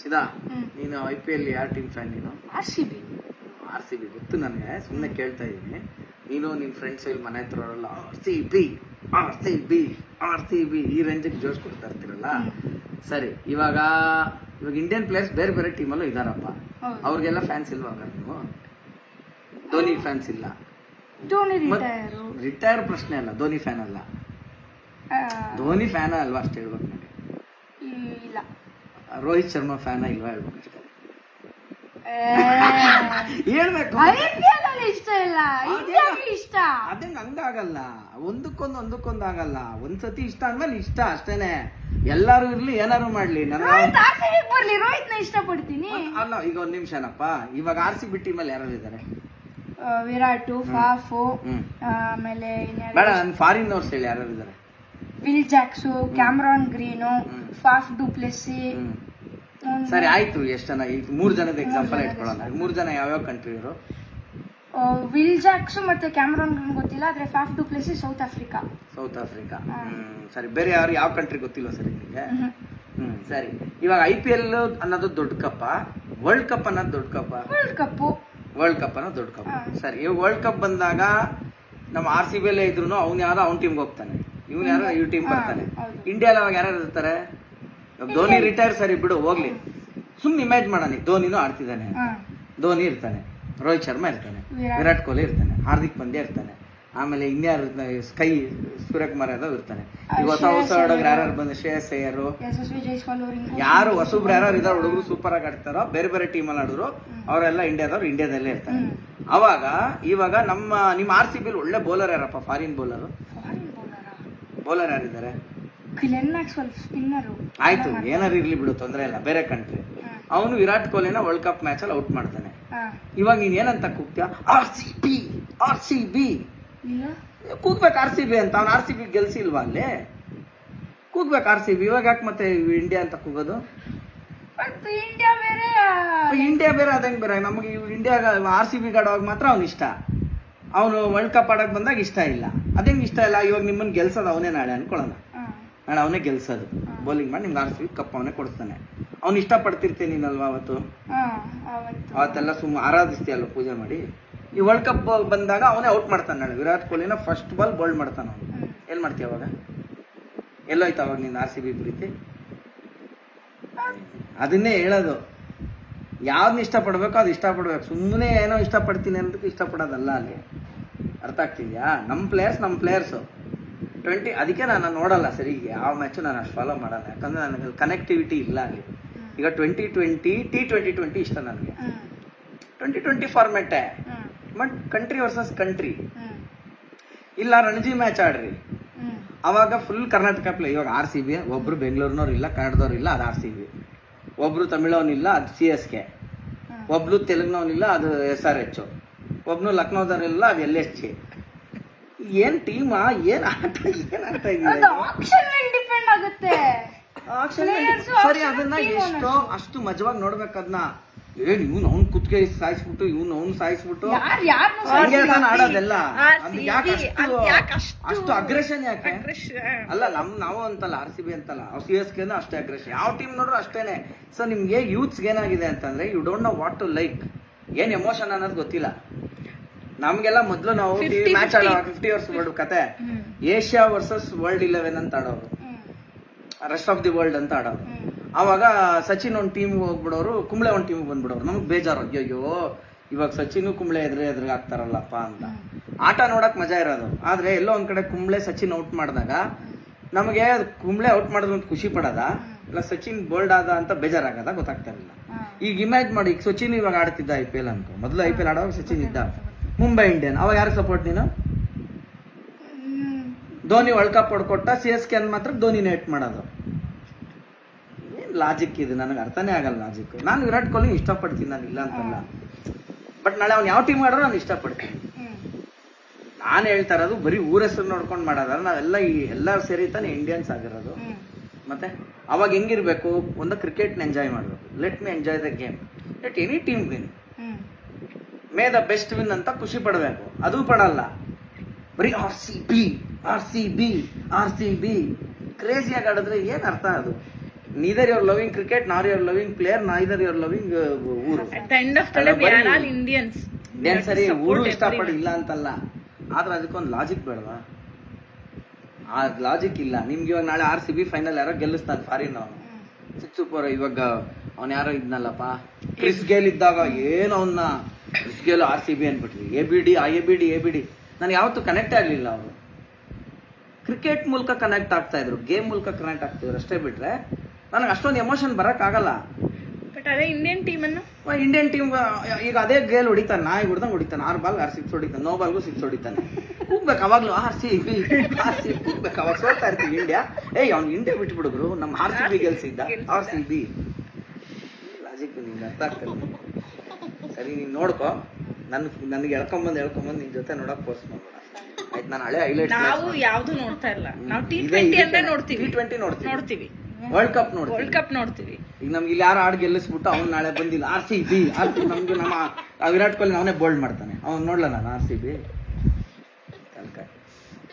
ಸಿದಾ. ನೀನು I P L ಯಾರ್ ಟೀಮ್ ಫ್ಯಾನ್ ನೀನು? R C B R C B ಗೊತ್ತು ನನಗೆ ಸುಮ್ಮನೆ ಕೇಳ್ತಾ ಇದ್ದೀನಿ. ನೀನು ನಿನ್ನ ಫ್ರೆಂಡ್ಸ್ ಇಲ್ಲಿ ಮನೆ ಹತ್ರ ಅವರಲ್ಲ R C B R C B R C B ಈ ರೇಂಜಿಗೆ ಜೋಶ್ ಕೊಡ್ತಾ ಇರ್ತೀರಲ್ಲ? ಸರಿ ಇವಾಗ ಇವಾಗ ಇಂಡಿಯನ್ ಪ್ಲೇಯರ್ಸ್ ಬೇರೆ ಬೇರೆ ಟೀಮಲ್ಲೂ ಇದ್ದಾರಪ್ಪ. ಅವ್ರಿಗೆಲ್ಲ ಫ್ಯಾನ್ಸ್ ಇಲ್ವಾ ನೀವು? ಧೋನಿ ಫ್ಯಾನ್ಸ್ ಇಲ್ಲ. ಧೋನಿ ರಿಟೈರ್ ಪ್ರಶ್ನೆ ಅಲ್ಲ ಧೋನಿ ಫ್ಯಾನ್ ಅಲ್ಲ. ಧೋನಿ ಫ್ಯಾನ್ ಅಲ್ವಾ ಅಷ್ಟು ಹೇಳ್ಬೇಕು ನನಗೆ. ಇಲ್ಲ. ರೋಹಿತ್ ಶರ್ಮಾ ಫ್ಯಾನ್ ಇಲ್ವಾ ಹೇಳ್ಬೇಕು. ಹೇಳ್ಬೇಕು ಅಲ್ಲಿ ಇಷ್ಟ ಇಲ್ಲ. ಇಂಡಿಯಾಗೆ ಇಷ್ಟ. ಹಂಗಾಗಲ್ಲ ಒಂದಕ್ಕೊಂದು ಒಂದಕ್ಕೊಂದು ಆಗಲ್ಲ. ಒಂದ್ಸತಿ ಇಷ್ಟ ಅಂದ್ಮೇಲೆ ಇಷ್ಟ ಅಷ್ಟೇನೆ. ಎಲ್ಲಾರು ಇರ್ಲಿ ಏನಾರು ಮಾಡ್ಲಿ. ನನಗೆ ರೋಹಿತ್ ಆರ್ ಸಿ ಬಿಗೆ ಬರ್ಲಿ. ರೋಹಿತ್ನ ಇಷ್ಟಪಡ್ತೀನಿ ಅಲ್ಲ ಈಗ ಒಂದ್ ನಿಮಿಷನಪ್ಪ ಇವಾಗ ಆರ್ ಸಿ ಬಿ ಟೀಮ್ ಅಲ್ಲಿ ಯಾರು ಇದ್ದಾರೆ ವಿರಾಟು ಫಾಫು ಆಮೇಲೆ ಇನ್ಯಾರು? ಬೇಡ ನನ್ ಫಾರಿನ್ ಅವರ್ಸ್ ಹೇಳಿ ಯಾರು ಇದ್ದಾರೆ. Will Jacks Cameron Green. Faf du Plessis ಸರಿ ಆಯ್ತು ಎಷ್ಟು ಜನ ಈಗ ಮೂರು ಜನದ ಎಕ್ಸಾಂಪಲ್ ಇಟ್ಕೊಳ್ಳೋಣ. ಮೂರು ಜನ ಯಾವ್ಯಾವ ಕಂಟ್ರಿ ಇವರು? ವಿಲ್ ಜಾಕ್ಸು ಮತ್ತೆ ಕ್ಯಾಮ್ರಾನ್ ಗ್ರೀನ್ ಗೊತ್ತಿಲ್ಲ ಆದ್ರೆ Faf du Plessis South Africa. South Africa. ಸರಿ ಬೇರೆ ಯಾರು ಯಾವ ಕಂಟ್ರಿ ಗೊತ್ತಿಲ್ಲ ಸರಿ ನಿಮಗೆ. ಹ್ಮ್ ಸರಿ. ಇವಾಗ ಐ ಪಿ ಎಲ್ ಅನ್ನೋದು ದೊಡ್ಡ ಕಪ್ಪ ವರ್ಲ್ಡ್ ಕಪ್ ಅನ್ನೋದು ದೊಡ್ಡ ಕಪ್ಪ? ವರ್ಲ್ಡ್ ಕಪ್ಪು ವರ್ಲ್ಡ್ ಕಪ್ ಅನ್ನೋದು ದೊಡ್ಡ ಕಪ್ ಸರಿ ಇವಾಗ ವರ್ಲ್ಡ್ ಕಪ್ ಬಂದಾಗ ನಮ್ಮ ಆರ್ ಸಿ ಬಿ ಇದ್ರೂ ಇದ್ರು ಅವ್ನು ಯಾರೋ ಅವ್ನ ಟೀಮ್ಗೆ ಹೋಗ್ತಾನೆ. ಇವ್ನು ಯಾರೋ ಇವ್ ಟೀಮ್ ಬರ್ತಾನೆ. ಇಂಡಿಯಾದಲ್ಲಿ ಅವಾಗ ಯಾರು ಇರ್ತಾರೆ? ಧೋನಿ ರಿಟೈರ್ ಸರಿ ಬಿಡು ಹೋಗ್ಲಿ. ಸುಮ್ನೆ ಇಮ್ಯಾಜ್ ಮಾಡೋಣ ಧೋನಿನೂ ಆಡ್ತಿದ್ದಾನೆ. ಧೋನಿ ಇರ್ತಾನೆ. ರೋಹಿತ್ ಶರ್ಮಾ ಇರ್ತಾನೆ. ವಿರಾಟ್. ಕೊಹ್ಲಿ ಇರ್ತಾನೆ. ಹಾರ್ದಿಕ್ ಪಾಂಡ್ಯ ಇರ್ತಾನೆ. ಆಮೇಲೆ ಇನ್ಯಾರು? ಸ್ಕೈ ಸೂರ್ಯಕುಮಾರ್ ಯಾದವ್ ಇರ್ತಾನೆ. ಈಗ ಹೊಸ ಹೊಸ ಹುಡುಗರು ಯಾರು ಬಂದ ಶ್ರೇಯಸ್ ಅಯ್ಯರು. ಯಾರು ಹೊಸಬ್ರು ಯಾರು ಇದಾರೆ ಹುಡುಗರು ಸೂಪರ್ ಆಗಿ ಆಡ್ತಾರೋ ಬೇರೆ ಬೇರೆ ಟೀಮಲ್ಲಿ ಆಡಿದ್ರು ಅವರೆಲ್ಲ ಇಂಡಿಯಾದವ್ರು ಇಂಡಿಯಾದಲ್ಲೇ ಇರ್ತಾರೆ. ಅವಾಗ ಇವಾಗ ನಮ್ಮ ನಿಮ್ಮ ಆರ್ ಸಿ ಬಿಲ್ ಒಳ್ಳೆ ಬೌಲರ್ ಯಾರಪ್ಪ? ಫಾರಿನ್ ಬೌಲರ್ ಬೌಲರ ಯಾರಿದ್ದಾರೆ? ಕ್ಲೆನ್ ಮ್ಯಾಕ್ಸ್ವೆಲ್ ಸ್ಪಿನ್ನರು ಆಯ್ತು ಏನಾರು ಇರ್ಲಿ ಬಿಡು ತೊಂದರೆ ಇಲ್ಲ ಬೇರೆ ಕಂಟ್ರಿ ಅವನು ವಿರಾಟ್ ಕೊಹ್ಲಿನ ವರ್ಲ್ಡ್ ಕಪ್ ಮ್ಯಾಚ್ ಅಲ್ಲಿ ಔಟ್ ಮಾಡ್ತಾನೆ. ಇವಾಗ ನೀನ್ ಏನಂತ ಕೂಗ್ತೀಯ? R C B R C B ಕೂಗ್ಬೇಕು R C B ಅಂತ ಅವ್ನು ಆರ್ ಸಿ ಬಿ ಗೆಲ್ಸಿಲ್ವಾ ಅಲ್ಲಿ? ಕೂಗ್ಬೇಕು ಆರ್ ಸಿ ಬಿ ಇವಾಗ ಯಾಕೆ ಮತ್ತೆ ಇಂಡಿಯಾ ಅಂತ ಕೂಗೋದು? ಇಂಡಿಯಾ ಬೇರೆ. ಇಂಡಿಯಾ ಬೇರೆ ಅದಂಗೆ ಬೇರೆ. ನಮಗೆ ಇಂಡಿಯಾ ಆರ್ ಸಿ ಬಿ ಗಾಡೋವಾಗ ಮಾತ್ರ ಅವ್ನು ಇಷ್ಟ. ಅವನು ವರ್ಲ್ಡ್ ಕಪ್ ಆಡೋಕೆ ಬಂದಾಗ ಇಷ್ಟ ಇಲ್ಲ. ಅದೇಂಗೆ ಇಷ್ಟ ಇಲ್ಲ ಇವಾಗ ನಿಮ್ಮನ್ನು ಗೆಲ್ಸೋದು ಅವನೇ ನಾಳೆ ಅನ್ಕೊಳ್ಳೋಣ. ನಾಳೆ ಅವನೇ ಗೆಲ್ಸೋದು. ಬೌಲಿಂಗ್ ಮಾಡಿ ನಿಮ್ಗೆ ಆರಿಸಿ ಬಿ ಕಪ್ ಅವನೇ ಕೊಡಿಸ್ತಾನೆ. ಅವ್ನು ಇಷ್ಟಪಡ್ತಿರ್ತೀನಿ ನೀನಲ್ವಾ ಅವತ್ತು? ಅವತ್ತೆಲ್ಲ ಸುಮ್ಮ ಆರಾಧಿಸ್ತೀಯಲ್ಲ ಪೂಜೆ ಮಾಡಿ? ಈ ವರ್ಲ್ಡ್ ಕಪ್ ಬಂದಾಗ ಅವನೇ ಔಟ್ ಮಾಡ್ತಾನೆ ನಾಳೆ. ವಿರಾಟ್ ಕೊಹ್ಲಿನ ಫಸ್ಟ್ ಬಾಲ್ ಬೋಲ್ಡ್ ಮಾಡ್ತಾನೆ ಅವನು. ಏನು ಮಾಡ್ತೀಯ ಅವಾಗ? ಎಲ್ಲೋಯ್ತು ಅವಾಗ ನೀನು ಆರ್ ಸಿ ಬಿ ಪ್ರೀತಿ? ಅದನ್ನೇ ಹೇಳೋದು. ಯಾವ್ದನ್ನ ಇಷ್ಟಪಡ್ಬೇಕೋ ಅದು ಇಷ್ಟಪಡ್ಬೇಕು. ಸುಮ್ಮನೆ ಏನೋ ಇಷ್ಟಪಡ್ತೀನಿ ಅನ್ನೋದಕ್ಕೆ ಇಷ್ಟಪಡೋದಲ್ಲ ಅಲ್ಲಿ. ಅರ್ಥ ಆಗ್ತಿದ್ಯಾ? ನಮ್ಮ ಪ್ಲೇಯರ್ಸ್ ನಮ್ಮ ಪ್ಲೇಯರ್ಸು ಟ್ವೆಂಟಿ ಅದಕ್ಕೆ ನಾನು ನೋಡಲ್ಲ ಸರಿ ಯಾವ ಮ್ಯಾಚು ನಾನು ಅಷ್ಟು ಫಾಲೋ ಮಾಡಲ್ಲ. ಯಾಕಂದರೆ ನನಗೆ ಕನೆಕ್ಟಿವಿಟಿ ಇಲ್ಲ ಅಲ್ಲಿ. ಈಗ twenty twenty T twenty twenty ಇಷ್ಟ ನನಗೆ. ಟ್ವೆಂಟಿ ಟ್ವೆಂಟಿ ಫಾರ್ಮೆಟೇ. ಬಟ್ ಕಂಟ್ರಿ ವರ್ಸಸ್ ಕಂಟ್ರಿ ಇಲ್ಲ ರಣಜಿ ಮ್ಯಾಚ್ ಆಡ್ರಿ. ಅವಾಗ ಫುಲ್ ಕರ್ನಾಟಕ ಪ್ಲೇ ಇವಾಗ ಆರ್ ಸಿ ಬಿ ಒಬ್ರು ಬೆಂಗಳೂರಿನವ್ರು ಇಲ್ಲ ಕನ್ನಡದವ್ರು ಇಲ್ಲ ಅದು ಆರ್ ಸಿ ಬಿ ಒಬ್ರು ತಮಿಳವನಿಲ್ಲ ಅದು ಸಿ ಎಸ್ ಕೆ ಒಬ್ರು ತೆಲುಗ್ನವನಿಲ್ಲ ಅದು ಎಸ್ ಆರ್ ಎಚ್ ಒಬ್ನು ಲಕ್ನೋದವರೆಲ್ಲ ಅದು ಎಲ್ ಎಸ್ ಏನು ಏನ್ ಟೀಮಾ ಏನ್ ಆಟ ಏನ್ ಆಪ್ಷನ್ ಮೇಲೆ ಡಿಪೆಂಡ್ ಆಗುತ್ತೆ. ಸರಿ ಅದನ್ನ ಎಷ್ಟೋ ಅಷ್ಟು ಮಜವಾಗಿ ನೋಡ್ಬೇಕದ್ನ ಏನ್ ಇವ್ನು ಅವ್ನ್ ಕುತ್ಕೆ ಸಾಯಿಸ್ಬಿಟ್ಟು ಇವ್ನು ಅವ್ನ್ ಸಾಯಿಸ್ಬಿಟ್ಟು? ಹಂಗೆ ತಾನೇ ಆಡೋದೆಲ್ಲ. ಅಷ್ಟು ಅಗ್ರೆಷನ್ ಯಾಕೆ. ಅಲ್ಲ ನಮ್ ನಾವು ಅಂತಲ್ಲ ಆರ್ ಸಿ ಬಿ ಅಂತಲ್ಲ ಸಿ ಎಸ್ ಕೆನ ಅಷ್ಟೇ ಅಗ್ರೆಷನ್ ಯಾವ ಟೀಮ್ ನೋಡ್ರು ಅಷ್ಟೇನೆ. ಸೊ ನಿಮ್ಗೆ ಯೂತ್ಸ್ಗೆ ಏನಾಗಿದೆ ಅಂತಂದ್ರೆ you don't know what to like ಏನ್ ಎಮೋಷನ್ ಅನ್ನೋದು ಗೊತ್ತಿಲ್ಲ. ನಮ್ಗೆಲ್ಲ ಮೊದಲು ನಾವು 50, ಮ್ಯಾಚ್ ಆಡೋ ಫಿಫ್ಟಿ ವರ್ಸ್ ವರ್ಲ್ಡ್ ಕತೆ. ಏಷ್ಯಾ ವರ್ಸಸ್ ವರ್ಲ್ಡ್ ಇಲೆವೆನ್ ಅಂತ ಆಡೋರು. ರೆಸ್ಟ್ ಆಫ್ ದಿ ವರ್ಲ್ಡ್ ಅಂತ ಆಡೋರು. ಅವಾಗ ಸಚಿನ್ ಒಂದು ಟೀಮ್ ಹೋಗ್ಬಿಡೋರು ಕುಂಬ್ಳೆ ಒಂದು ಟೀಮ್ ಬಂದ್ಬಿಡೋರು. ನಮ್ಗೆ ಬೇಜಾರು ಅಯ್ಯೋ ಇವಾಗ ಸಚಿನ್ ಕುಂಬ್ಳೆ ಎದುರು ಎದುರು ಆಗ್ತಾರಲ್ಲಪ್ಪ ಅಂತ. ಆಟ ನೋಡಕ್ ಮಜಾ ಇರೋದು. ಆದ್ರೆ ಎಲ್ಲೋ ಒಂದ್ ಕಡೆ ಕುಂಬ್ಳೆ ಸಚಿನ್ ಔಟ್ ಮಾಡಿದಾಗ ನಮಗೆ ಕುಂಬ್ಳೆ ಔಟ್ ಮಾಡಿದ್ರು ಅಂತ ಖುಷಿ ಪಡೋದ? ಇಲ್ಲ ಸಚಿನ್ ಬೋಲ್ಡ್ ಆದ ಅಂತ ಬೇಜಾರಾಗದ ಗೊತ್ತಾಗ್ತಾ ಇರಲಿಲ್ಲ. ಈಗ ಇಮ್ಯಾಜ್ ಮಾಡಿ ಈಗ ಸಚಿನ್ ಇವಾಗ ಆಡ್ತಿದ್ದ ಐ ಪಿ ಎಲ್ ಅನ್ಕೋ. ಮೊದಲು ಐ ಪಿ ಎಲ್ ಆಡೋವಾಗ ಸಚಿನ್ ಇದ್ದ. ಮುಂಬೈ ಇಂಡಿಯನ್. ಅವಾಗ ಯಾರು ಸಪೋರ್ಟ್ ನೀನು? ಧೋನಿ ವರ್ಲ್ಡ್ ಕಪ್ ಹೊಡ್ಕೊಟ್ಟ ಸಿ ಎಸ್ ಕೆ ಮಾತ್ರ ಧೋನಿ ನೆಟ್ ಮಾಡೋದು. ಏನು ಲಾಜಿಕ್ ಇದು? ನನಗೆ ಅರ್ಥನೇ ಆಗಲ್ಲ ಲಾಜಿಕ್ ನಾನು ವಿರಾಟ್ ಕೊಹ್ಲಿ ಇಷ್ಟಪಡ್ತೀನಿ ನಾನು ಇಲ್ಲ ಅಂತಲ್ಲ. ಬಟ್ ನಾಳೆ ಅವ್ನು ಯಾವ ಟೀಮ್ ಮಾಡಿದ್ರು ನಾನು ಇಷ್ಟಪಡ್ತೀನಿ. ನಾನು ಹೇಳ್ತಾ ಇರೋದು ಬರೀ ಊರ ಹೆಸರು ನೋಡ್ಕೊಂಡು ಮಾಡೋದಲ್ಲ ನಾವೆಲ್ಲ ಈ ಎಲ್ಲರೂ ಸೇರಿ ತಾನೇ ಇಂಡಿಯನ್ಸ್ ಆಗಿರೋದು. ಮತ್ತೆ ಅವಾಗ ಹೆಂಗಿರ್ಬೇಕು? ಒಂದು ಕ್ರಿಕೆಟ್ನ ಎಂಜಾಯ್ ಮಾಡಬೇಕು. Let me enjoy the game let any team win may the best win ಅಂತ ಖುಷಿ ಪಡಬೇಕು. ಅದು ಪಡಲ್ಲ. ಬರೀ R C B R C B R C B ಕ್ರೇಜಿಯಾಗಿ ಆಡಿದ್ರೆ ಏನು ಅರ್ಥ ಅದು? Neither your loving cricket nor your loving player neither your loving ಊರು. ಇಂಡಿಯನ್ಸ್ ಸರಿ ಊರು ಇಷ್ಟಪಡಿ ಇಲ್ಲ ಅಂತಲ್ಲ. ಆದ್ರೆ ಅದಕ್ಕೊಂದು ಲಾಜಿಕ್ ಬೇಡವಾ? ಆ ಲಾಜಿಕ್ ಇಲ್ಲ. ನಿಮ್ಗೆ ಇವಾಗ ನಾಳೆ ಆರ್ ಸಿ ಬಿ ಫೈನಲ್ ಯಾರೋ ಗೆಲ್ಲಿಸ್ತಾನೆ ಫಾರಿನ್ ಅವನು ಸಿಕ್ಸ್ ಸೂಪರ್ ಇವಾಗ ಅವ್ನು ಯಾರೋ ಇದ್ನಲ್ಲಪ್ಪ. ಕ್ರಿಸ್ ಗೇಲ್ ಇದ್ದಾಗ ಏನು ಅವನ್ನ ಗೇಲ್ ಆರ್ ಸಿ ಬಿ ಅನ್ಬಿಟ್ರಿ ಎ ಬಿ ಡಿ ಆ A B D A B D. ನನಗೆ ಯಾವತ್ತೂ ಕನೆಕ್ಟ್ ಆಗಲಿಲ್ಲ ಅವರು. ಕ್ರಿಕೆಟ್ ಮೂಲಕ ಕನೆಕ್ಟ್ ಆಗ್ತಾ ಇದ್ರು ಗೇಮ್ ಮೂಲಕ ಕನೆಕ್ಟ್ ಆಗ್ತಿದ್ರು ಅಷ್ಟೇ ಬಿಟ್ಟರೆ ನನಗೆ ಅಷ್ಟೊಂದು ಎಮೋಷನ್ ಬರೋಕ್ಕಾಗಲ್ಲ ಬಟ್ ಅದೇ ಇಂಡಿಯನ್ ಟೀಮ್ ಅನ್ನು? ಇಂಡಿಯನ್ ಟೀಮ್ ಈಗ ಅದೇ ಗೇಲ್ ಹೊಡಿತಾನೆ ನಾಯಿ ಹೊಡ್ದಂಗೆ ಹೊಡಿತಾನೆ. ಆರು ಬಾಲ್ ಆರು ಸಿಕ್ಸ್ ಹೊಡಿತಾನೆ ನೋ ಬಾಲ್ಗೂ ಸಿಕ್ಸ್ ಹೊಡಿತಾನೆ. ಕೂಗ್ಬೇಕು ಅವಾಗಲೂ R C B R C ಕೂಗ್ಬೇಕು ಅವಾಗ ಸೋಲ್ತಾ ಇರ್ತೀವಿ ಇಂಡಿಯಾ ಏಯ್ ಅವ್ನು ಇಂಡಿಯಾ ಬಿಟ್ಬಿಡಿದ್ರು ನಮ್ಮ ಆರ್ ಸಿ ಬಿ ಗೆಲ್ಸಿದ್ದ ಆರ್ ಸಿ ಬಿ. ಲಾಜಿಕ್ ನಿಮ್ಗೆ ಅರ್ಥ ಆಗ್ತದೆ ಸರಿ ನೀನು ನೋಡ್ಕೊ. ನನ್ ನನಗೆ ಎಳ್ಕೊಂಬಂದು ಎಳ್ಕೊಂಬಂದು ನಿನ್ ಜೊತೆ ನೋಡಕ್ ಪೋಸ್ಟ್ ಮಾಡ್ಬೇಡ. ಆಯ್ತು ನಾನು ಹಳೆ ನಾವು ಯಾವುದು ನೋಡ್ತಾ ಇಲ್ಲ. ನಾವು ಟಿ ಟ್ವೆಂಟಿ ಅಂದ್ರೆ ನೋಡ್ತೀವಿ. ಟಿ ಟ್ವೆಂಟಿ ನೋಡ್ತೀವಿ. ನೋಡ್ತೀವಿ. ವರ್ಲ್ಡ್ ಕಪ್ ನೋಡ್ತೀವಿ. ವರ್ಲ್ಡ್ ಕಪ್ ನೋಡ್ತೀವಿ. ಈಗ ನಮ್ಗೆ ಇಲ್ಲಿ ಯಾರು ಆಡ್ ಗೆಲ್ಲಿಸ್ಬಿಟ್ಟು ಅವ್ನು ನಾಳೆ ಬಂದಿಲ್ಲ. R C B R C ನಮ್ಗೆ ನಮ್ಮ ವಿರಾಟ್ ಕೊಹ್ಲಿ ಅವನೇ ಬೋಲ್ಡ್ ಮಾಡ್ತಾನೆ. ಅವ್ನು ನೋಡ್ಲ ನಾನು ಆರ್ ಸಿ ಬಿ